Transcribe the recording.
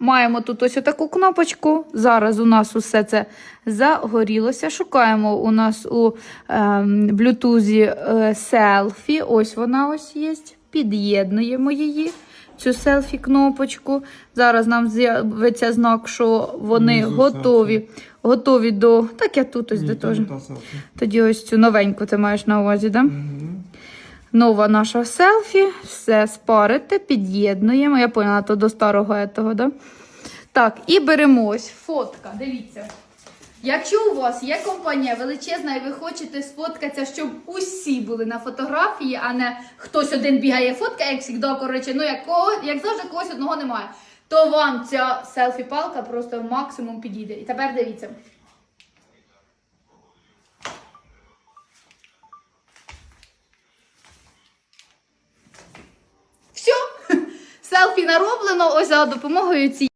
Маємо тут ось таку кнопочку. Зараз у нас усе це загорілося. Шукаємо у нас у ем, блютузі е, селфі. Ось вона ось є. Під'єднуємо її. Цю селфі-кнопочку. Зараз нам з'явиться знак, що вони Внизу готові. Готові до. Так я тут ось Ні, де теж. Тоді ось цю новеньку ти маєш на увазі, так? Да? Мгм. Нова наша селфі. Все спарите, під'єднуємо. Я поняла, то до старого етого, да? Так, і беремо ось фотка. Дивіться. Якщо у вас є компанія величезна і ви хочете сфоткатися, щоб усі були на фотографії, а не хтось один бігає фотка, як завжди, коротше, ну як, кого, як завжди когось одного немає, то вам ця селфі-палка просто максимум підійде. І тепер дивіться. Все, селфі нароблено ось за допомогою цієї.